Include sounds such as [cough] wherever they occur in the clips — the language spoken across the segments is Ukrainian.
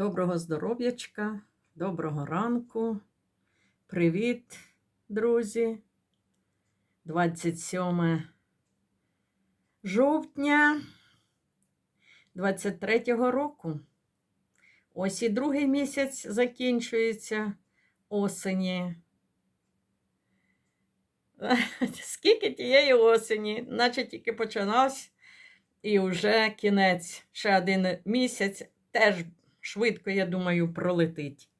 Доброго здоров'ячка, доброго ранку. Привіт, друзі. 27 жовтня 23-го року. Ось і другий місяць закінчується осені. [laughs] Скільки тієї осені, наче тільки починався, і вже кінець, ще один місяць, теж швидко, я думаю, пролетить.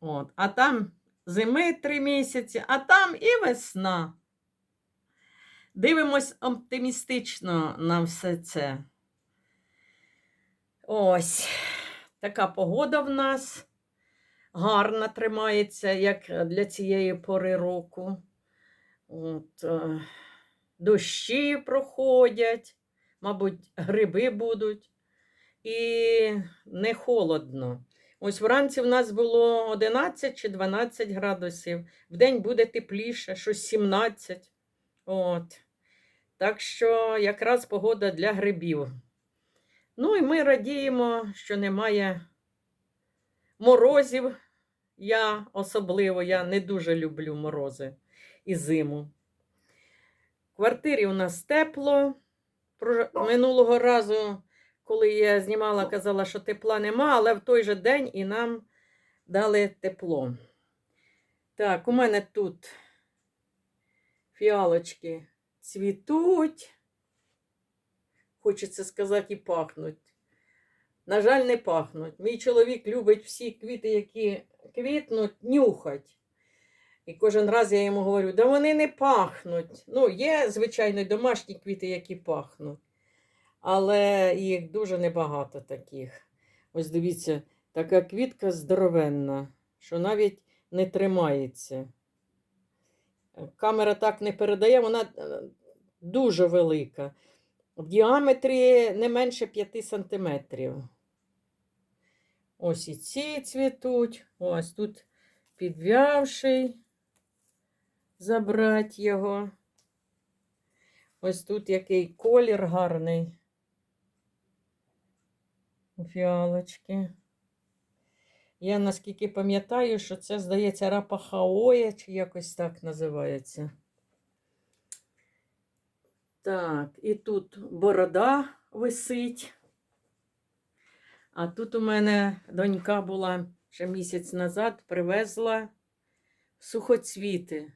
От. А там зими три місяці, а там і весна. Дивимось оптимістично на все це. Ось така погода в нас гарна тримається, як для цієї пори року. От, е, дощі проходять, мабуть, гриби будуть. І не холодно. Ось вранці в нас було 11 чи 12 градусів. Вдень буде тепліше, щось 17. От. Так що якраз погода для грибів. Ну і ми радіємо, що немає морозів. Я особливо я не дуже люблю морози і зиму. В квартирі у нас тепло. Минулого разу, коли я знімала, казала, що тепла нема, але в той же день і нам дали тепло. Так, у мене тут фіалочки цвітуть. Хочеться сказати, і пахнуть. На жаль, не пахнуть. Мій чоловік любить всі квіти, які квітнуть, нюхать. І кожен раз я йому говорю, да вони не пахнуть. Ну, є, звичайно, домашні квіти, які пахнуть. Але їх дуже небагато таких. Ось дивіться, така квітка здоровенна, що навіть не тримається. Камера так не передає, вона е, дуже велика. В діаметрі не менше 5 сантиметрів. Ось і ці цвітуть. Ось тут підв'явший. Забрати його. Ось тут який колір гарний. Фіалочки. Я наскільки пам'ятаю, що це, здається, рапахаоя, чи якось так називається. Так, і тут борода висить. А тут у мене донька була ще місяць назад, привезла сухоцвіти.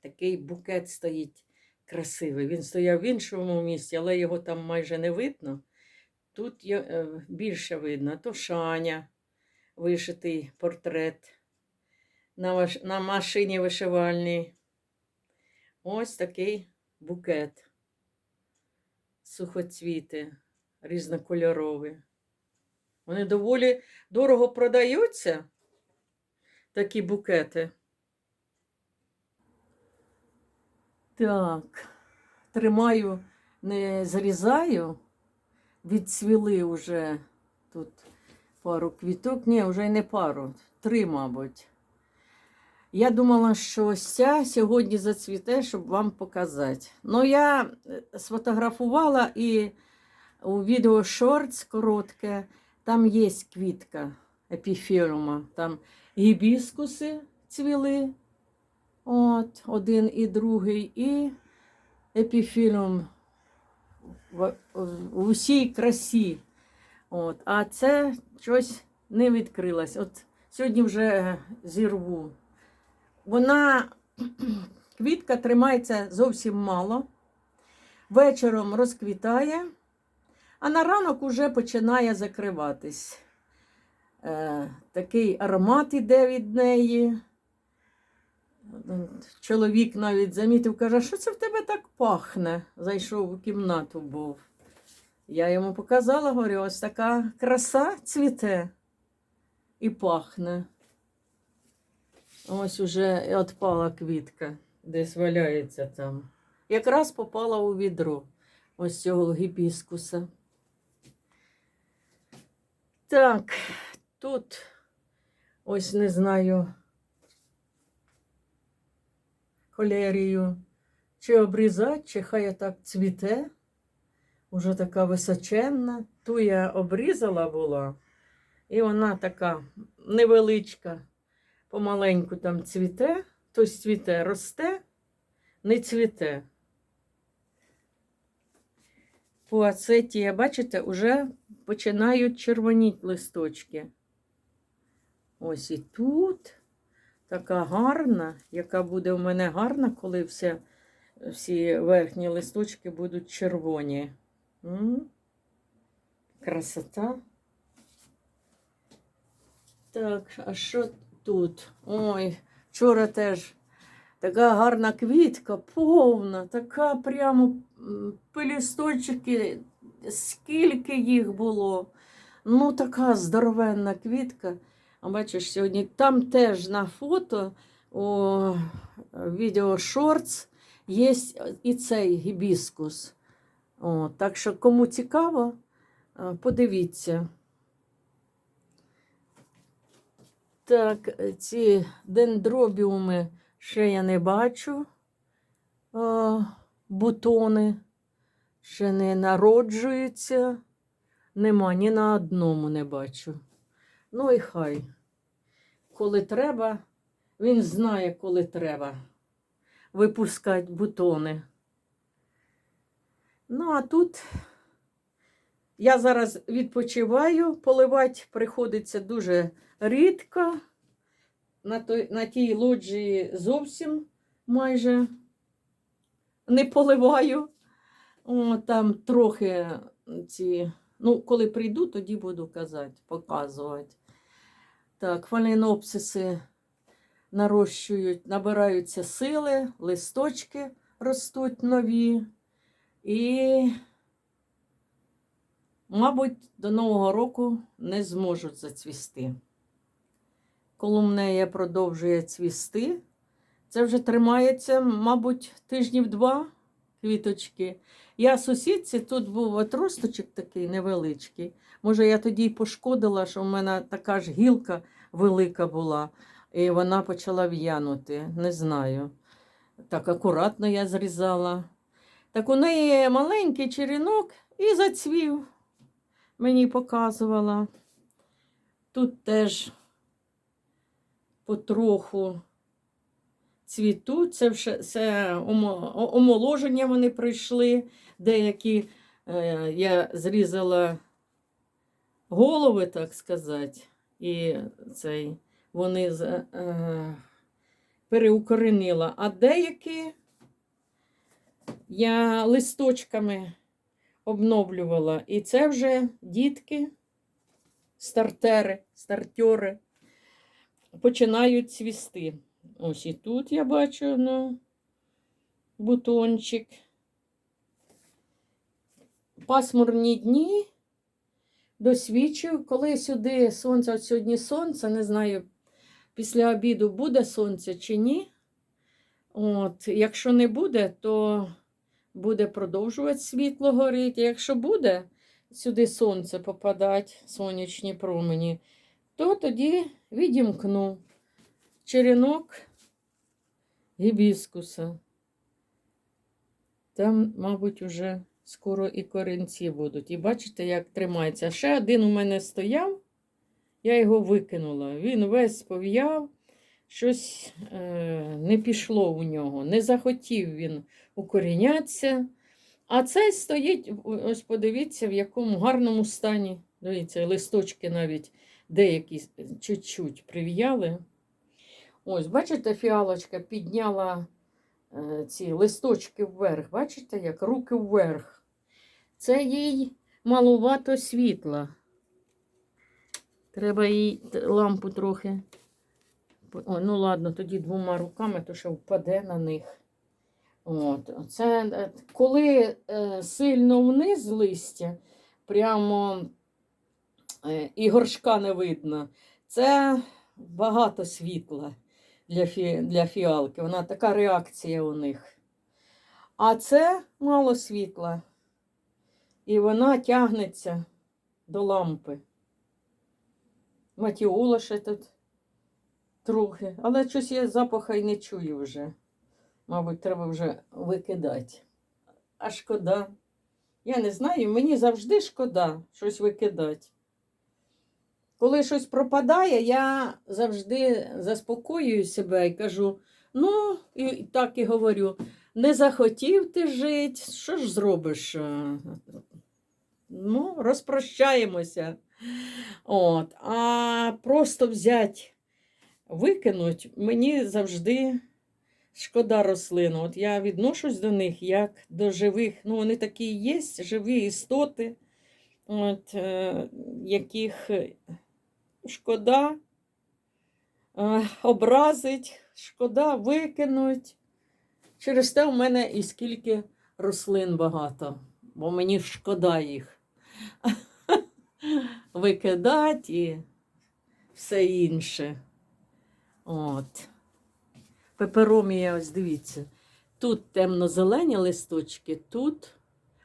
Такий букет стоїть красивий. Він стояв в іншому місці, але його там майже не видно. Тут є, е, більше видно. То Шаня, вишитий портрет на, на машині вишивальній. Ось такий букет. Сухоцвіти різнокольорові. Вони доволі дорого продаються, такі букети. Так, тримаю, не зрізаю. Відцвіли вже тут пару квіток. Ні, вже не пару, три, мабуть. Я думала, що ось сьогодні зацвіте, щоб вам показати. Ну, я е, сфотографувала і у відео шортс коротке, там є квітка епіфірума. Там гібіскуси цвіли. От, один і другий, і епіфілум в, усій красі. От, а це щось не відкрилось. От сьогодні вже зірву. Вона, [clears throat] квітка тримається зовсім мало. Вечором розквітає, а на ранок уже починає закриватись. Е, такий аромат іде від неї. Чоловік навіть замітив, каже, що це в тебе так пахне? Зайшов у кімнату був. Я йому показала, говорю, ось така краса цвіте і пахне. Ось уже і отпала квітка, десь валяється там. Якраз попала у відро ось цього гібіскуса. Так, тут ось не знаю. Холерію, чи обрізати, чи хай так цвіте. Уже така височенна. Ту я обрізала була, і вона така невеличка, помаленьку там цвіте, тось цвіте, росте, не цвіте. По ацетії, бачите, вже починають червоніти листочки. Ось і тут така гарна, яка буде в мене гарна, коли вся, всі верхні листочки будуть червоні. М? Красота. Так, а що тут? Ой, вчора теж така гарна квітка, повна, така прямо пелісточки, скільки їх було. Ну, така здоровенна квітка. А бачиш, сьогодні там теж на фото у відео Shorts є і цей гібіскус. О, так що, кому цікаво, е, подивіться. Так, е, ці дендробіуми ще я не бачу. Е, бутони ще не народжуються. Нема ні на одному не бачу. Ну і хай. Коли треба, він знає, коли треба випускати бутони. Ну, а тут я зараз відпочиваю, поливати приходиться дуже рідко. На, той, на тій лоджії зовсім майже не поливаю. О, там трохи ці. Ну, коли прийду, тоді буду казати, показувати. Так, фаленопсиси нарощують, набираються сили, листочки ростуть нові. І, мабуть, до Нового року не зможуть зацвісти. Колумнея продовжує цвісти. Це вже тримається, мабуть, тижнів два квіточки. Я сусідці, тут був отросточок такий невеличкий. Може, я тоді й пошкодила, що в мене така ж гілка велика була, і вона почала в'янути. Не знаю. Так акуратно я зрізала. Так у неї маленький черенок і зацвів. Мені показувала. Тут теж потроху цвітуть. Це вже це омоложення вони пройшли. Деякі е, я зрізала голови, так сказати, і цей, вони е, переукоренила. А деякі я листочками обновлювала. І це вже дітки, стартери, стартери починають цвісти. Ось і тут я бачу ну, бутончик. Пасмурні дні досвідчив, коли сюди сонце, от сьогодні сонце, не знаю, після обіду буде сонце чи ні. От, якщо не буде, то буде продовжувати світло горіти. Якщо буде сюди сонце попадати, сонячні промені, то тоді відімкну черенок гібіскуса. Там, мабуть, уже скоро і корінці будуть. І бачите, як тримається. Ще один у мене стояв, я його викинула. Він весь пов'яв, щось е, не пішло у нього, не захотів він укорінятися. А цей стоїть, ось подивіться, в якому гарному стані. Дивіться, листочки навіть деякі чуть-чуть прив'яли. Ось, бачите, фіалочка підняла е, ці листочки вверх. Бачите, як руки вверх. Це їй малувато світла. Треба їй лампу трохи. О, ну ладно, тоді двома руками, то що впаде на них. От. Це е, коли е, сильно вниз листя, прямо і горшка не видно, це багато світла для, фі, для фіалки. Вона така реакція у них. А це мало світла. І вона тягнеться до лампи. Матіола ще тут трохи. Але щось я запаха й не чую вже. Мабуть, треба вже викидати. А шкода. Я не знаю, мені завжди шкода щось викидати. Коли щось пропадає, я завжди заспокоюю себе і кажу: ну, і так і говорю, не захотів ти жити, що ж зробиш? Е, Ну, розпрощаємося. От. А просто взяти, викинуть, мені завжди шкода рослин. От я відношусь до них як до живих. Ну, вони такі є, живі істоти, от, е, яких шкода е, образить, шкода викинуть. Через те в мене і скільки рослин багато, бо мені шкода їх [laughs] викидати і все інше. От. Пеперомія, ось дивіться. Тут темно-зелені листочки, тут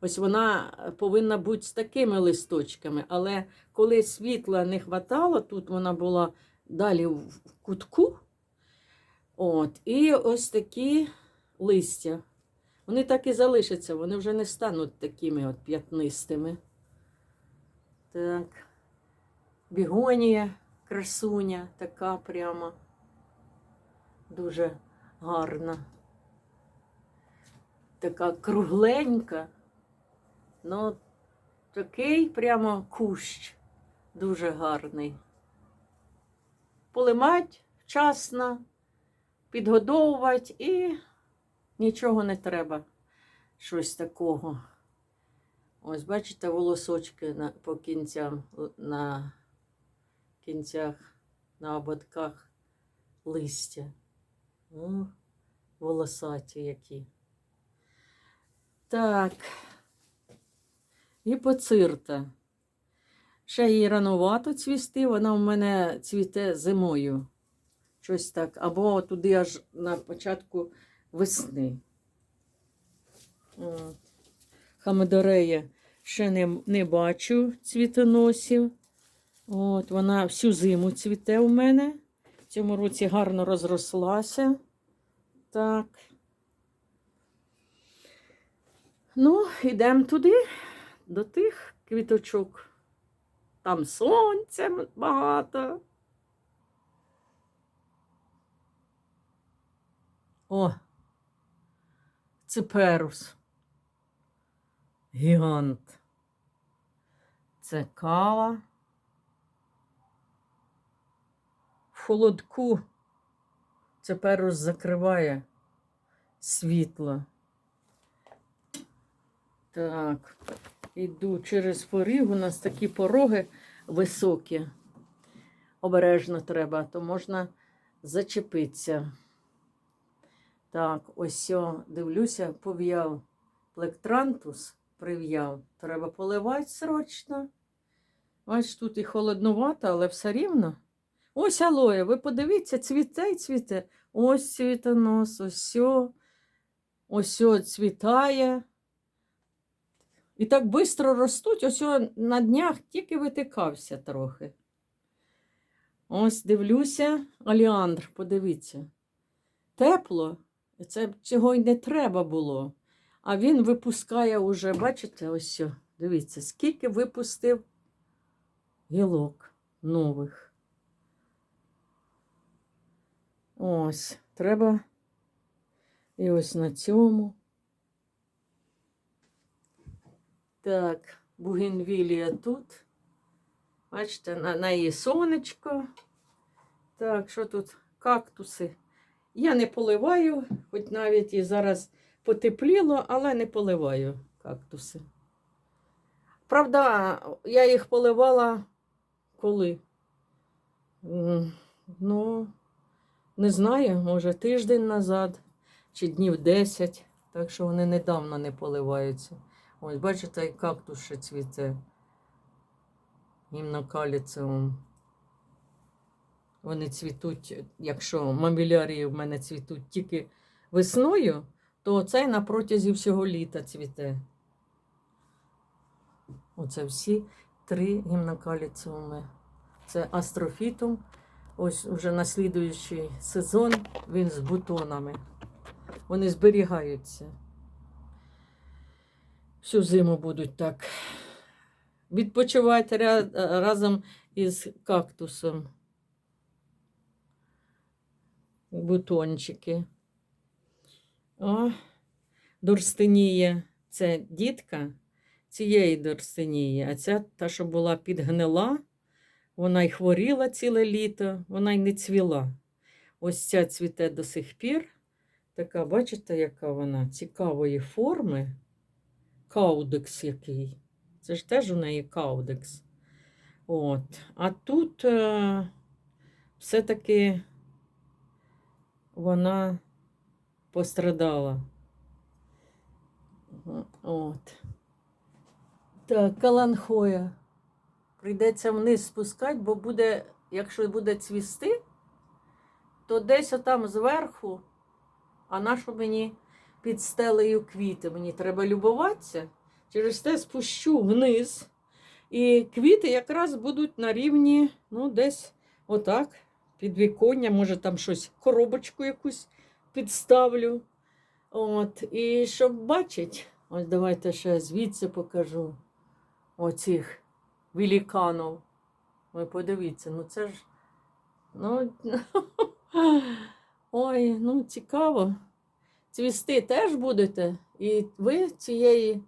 ось вона повинна бути з такими листочками, але коли світла не хватало, тут вона була далі в кутку. От, і ось такі листя. Вони так і залишаться, вони вже не стануть такими от п'ятнистими. Так. Бігонія, красуня, така прямо. Дуже гарна. Така кругленька. Ну, такий прямо кущ. Дуже гарний. Полимать вчасно, підгодовувати і нічого не треба. Щось такого. Ось, бачите, волосочки на, по кінцям, на кінцях, на ободках листя. О, волосаті які. Так. Гіпоцирта. Ще їй ранувато цвісти, вона в мене цвіте зимою. Щось так. Або туди аж на початку весни. Хамедорея ще не, не бачу цвітоносів. От, вона всю зиму цвіте у мене. В цьому році гарно розрослася. Так. Ну, йдемо туди, до тих квіточок. Там сонця багато. О, циперус. Гігант. Це кава. В холодку циперус закриває світло. Так, іду через поріг. У нас такі пороги високі. Обережно треба, то можна зачепитися. Так, ось о, дивлюся, пов'яв плектрантус, прив'яв. Треба поливати срочно. Бач, тут і холоднувато, але все рівно. Ось алоє, ви подивіться, цвіте й цвіте. Ось цвітонос, ось ось цвітає. І так швидко ростуть, ось на днях тільки витикався трохи. Ось дивлюся, оліандр, подивіться. Тепло, це цього й не треба було. А він випускає уже, бачите, ось, о, дивіться, скільки випустив гілок нових. Ось, треба і ось на цьому. Так, бугенвілія тут. Бачите, на, її сонечко. Так, що тут? Кактуси. Я не поливаю, хоч навіть і зараз потепліло, але не поливаю кактуси. Правда, я їх поливала коли? Ну, не знаю, може тиждень назад чи днів 10, так що вони недавно не поливаються. Ось, бачите, і кактус ще цвіте. Гімнокаліцеум. Вони цвітуть, якщо мамілярії в мене цвітуть тільки весною, то цей на протязі всього літа цвіте. Оце всі три гімнокаліціуми. Це астрофітум. Ось вже на слідуючий сезон він з бутонами. Вони зберігаються. Всю зиму будуть так відпочивати разом із кактусом. Бутончики. О, Дурстинія це дітка цієї дурстинії, а ця та, що була підгнила, вона й хворіла ціле літо, вона й не цвіла. Ось ця цвіте до сих пір. Така, бачите, яка вона цікавої форми. Каудекс який. Це ж теж у неї каудекс. От. А тут е, все-таки вона пострадала. От. Так, каланхоя. Прийдеться вниз спускати, бо буде, якщо буде цвісти, то десь отам зверху, а нащо мені під стелею квіти? Мені треба любуватися. Через те спущу вниз. І квіти якраз будуть на рівні, ну, десь отак, під віконня, може там щось, коробочку якусь підставлю. От, і щоб бачити, ось давайте ще звідси покажу оцих великанів. Ви подивіться, ну це ж. Ну, [laughs] ой, ну цікаво. Цвісти теж будете. І ви цієї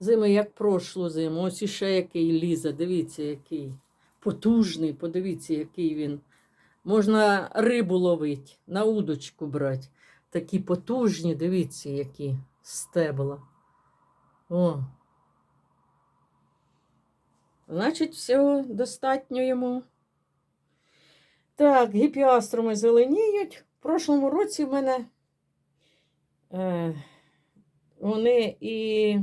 зими, як прошлу зиму, ось іще який лізе, дивіться, який потужний, подивіться, який він. Можна рибу ловити, на удочку брати. Такі потужні, дивіться, які стебла. О. Значить, всього достатньо йому. Так, гіпіастроми зеленіють. В прошлому році в мене вони і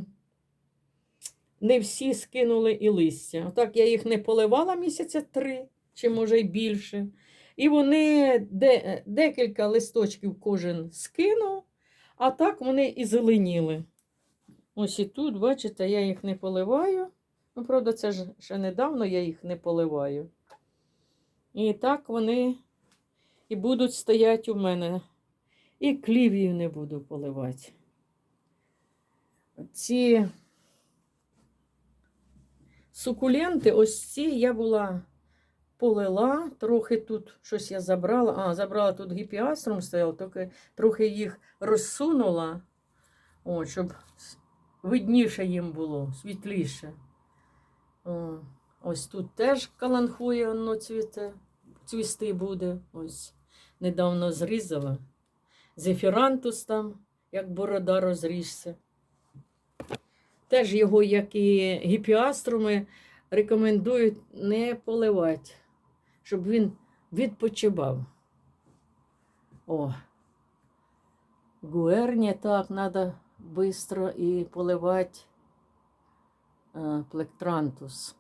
не всі скинули і листя. Отак я їх не поливала місяця три, чи може й більше. І вони де, декілька листочків кожен скинув, а так вони і зеленіли. Ось і тут, бачите, я їх не поливаю. Ну, правда, це ж ще недавно я їх не поливаю. І так вони і будуть стояти у мене. І клівію не буду поливати. Ці сукуленти, ось ці я була полила, трохи тут щось я забрала. А, забрала тут гіпіаструм стояв, тільки трохи їх розсунула, о, щоб видніше їм було, світліше. О, ось тут теж каланхує воно цвіте, цвісти буде. Ось недавно зрізала. Зефірантус там, як борода розріжся. Теж його, як і гіпіаструми, рекомендують не поливати, щоб він відпочивав. О, гуерні так треба швидко і поливати е, плектрантус.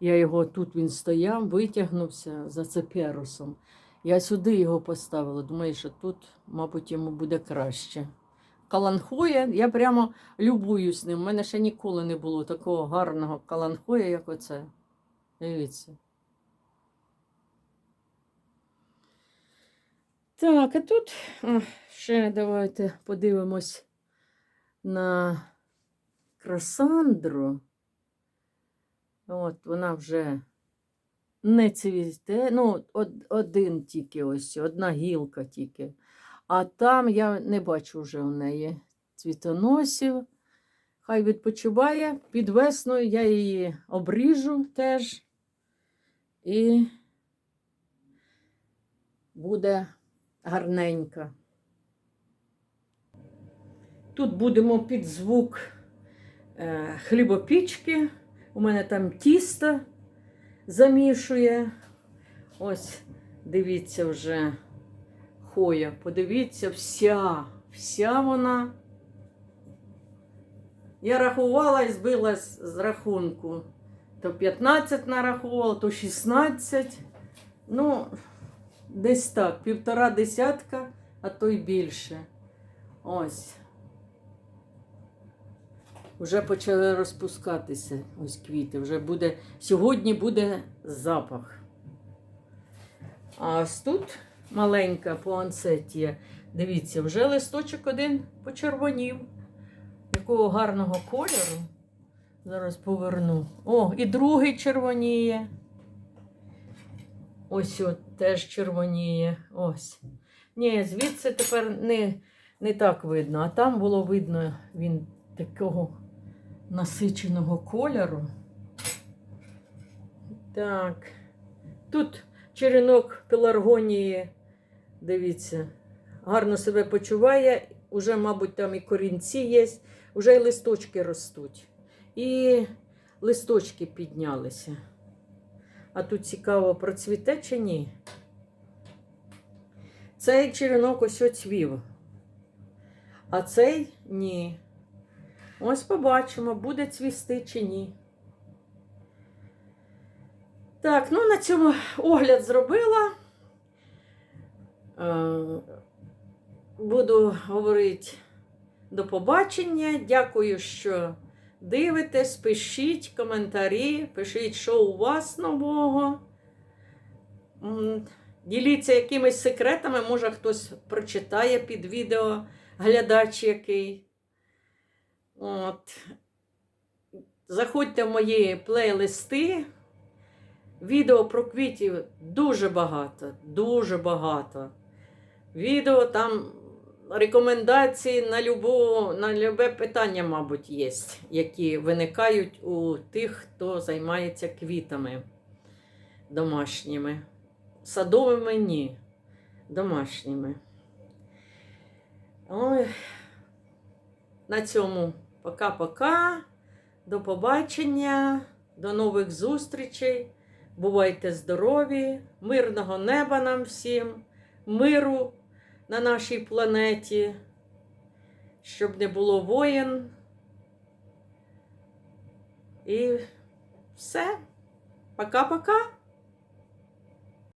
Я його тут він стояв, витягнувся за цеперусом. Я сюди його поставила. Думаю, що тут, мабуть, йому буде краще. Каланхоя, я прямо любуюсь ним. У мене ще ніколи не було такого гарного каланхоя, як оце. Дивіться. Так, а тут ще давайте подивимось на красандру. От вона вже не цвіте. Ну, од- один тільки ось, одна гілка тільки. А там я не бачу вже у неї цвітоносів. Хай відпочиває. Під весною я її обріжу теж. І буде гарненька. Тут будемо під звук е, хлібопічки. У мене там тісто замішує. Ось, дивіться вже хоя. Подивіться, вся, вся вона. Я рахувала і збилась з рахунку. То 15 нарахувала, то 16. Ну, десь так, півтора десятка, а то й більше. Ось. Вже почали розпускатися ось квіти. Вже буде, сьогодні буде запах. А ось тут маленька пуансетія. Дивіться, вже листочок один почервонів. Якого гарного кольору. Зараз поверну. О, і другий червоніє. Ось от теж червоніє. Ось. Ні, звідси тепер не, не так видно, а там було видно він такого насиченого кольору. Так. Тут черенок пеларгонії, дивіться, гарно себе почуває. Уже, мабуть, там і корінці є, вже і листочки ростуть. І листочки піднялися. А тут цікаво, процвіте чи ні? Цей черенок ось оцвів. А цей ні. Ось побачимо, буде цвісти чи ні. Так, ну на цьому огляд зробила. Е, Буду говорити до побачення. Дякую, що дивитесь, пишіть коментарі, пишіть, що у вас нового. Діліться якимись секретами, може хтось прочитає під відео, глядач який. От. Заходьте в мої плейлисти. Відео про квітів дуже багато, дуже багато. Відео там рекомендації на, любу, на любе питання, мабуть, є, які виникають у тих, хто займається квітами домашніми. Садовими ні, домашніми. Ой. На цьому пока-пока. До побачення, до нових зустрічей. Бувайте здорові, мирного неба нам всім, миру на нашій планеті, щоб не було воєн. І все. Пока-пока.